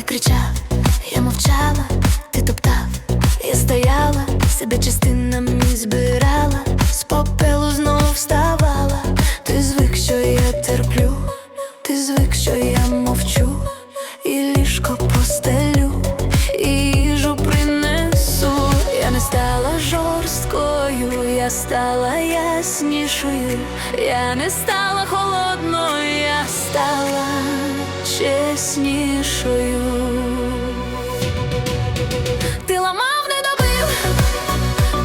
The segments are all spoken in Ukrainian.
Ти кричав, я мовчала, ти топтав, я стояла, себе частинами збирала, з попелу знов вставала, ти звик, що я терплю, ти звик, що я мовчу, і ліжко постелю, і їжу принесу. Я не стала жорсткою, я стала яснішою, я не стала холодною, я стала чеснішою. Ти ламав, не добив,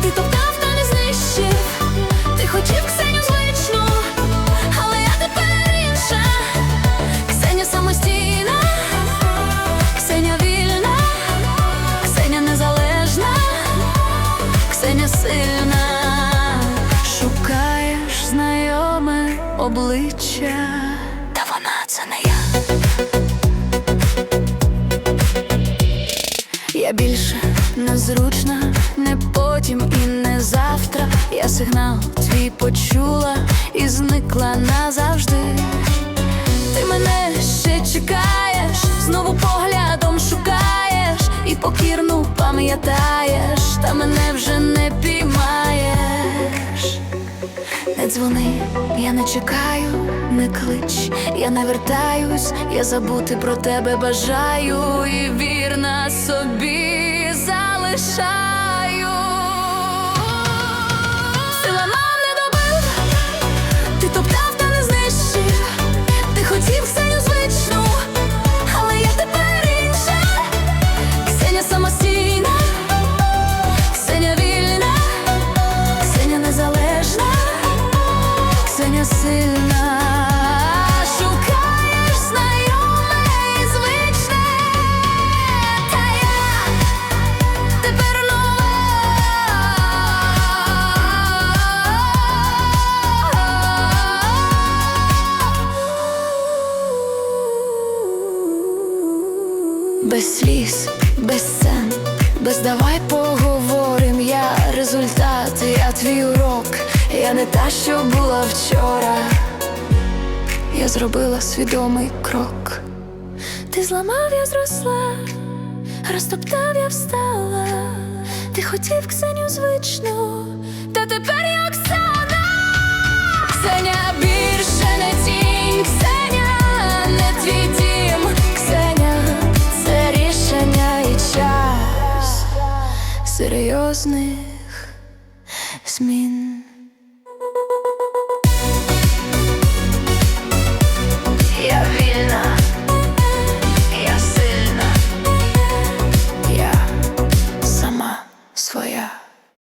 ти топтав та не знищив. Ти хотів Ксеню звичну, але я тепер інша. Ксеня самостійна, Ксеня вільна, Ксеня незалежна, Ксеня сильна. Шукаєш знайоме обличчя, та вона це не я. Я більше незручна, не потім і не завтра. Я сигнал твій почула і зникла назавжди. Ти мене ще чекаєш, знову поглядом шукаєш і покірну пам'ятаєш, Не дзвони, я не чекаю, не клич, я не вертаюсь, я забути про тебе бажаю. І вірна собі залишаю. Без сліз, без сцен, без давай поговорим. Я результат, я твій урок. Я не та, що була вчора. Я зробила свідомий крок. Ти зламав, я зросла, розтоптав, я встала. Ти хотів Ксеню звичну, та тепер я Оксана. Ксеня більше не тінь, Ксеня не твій дім, Ксеня це рішення і час серйозних змін.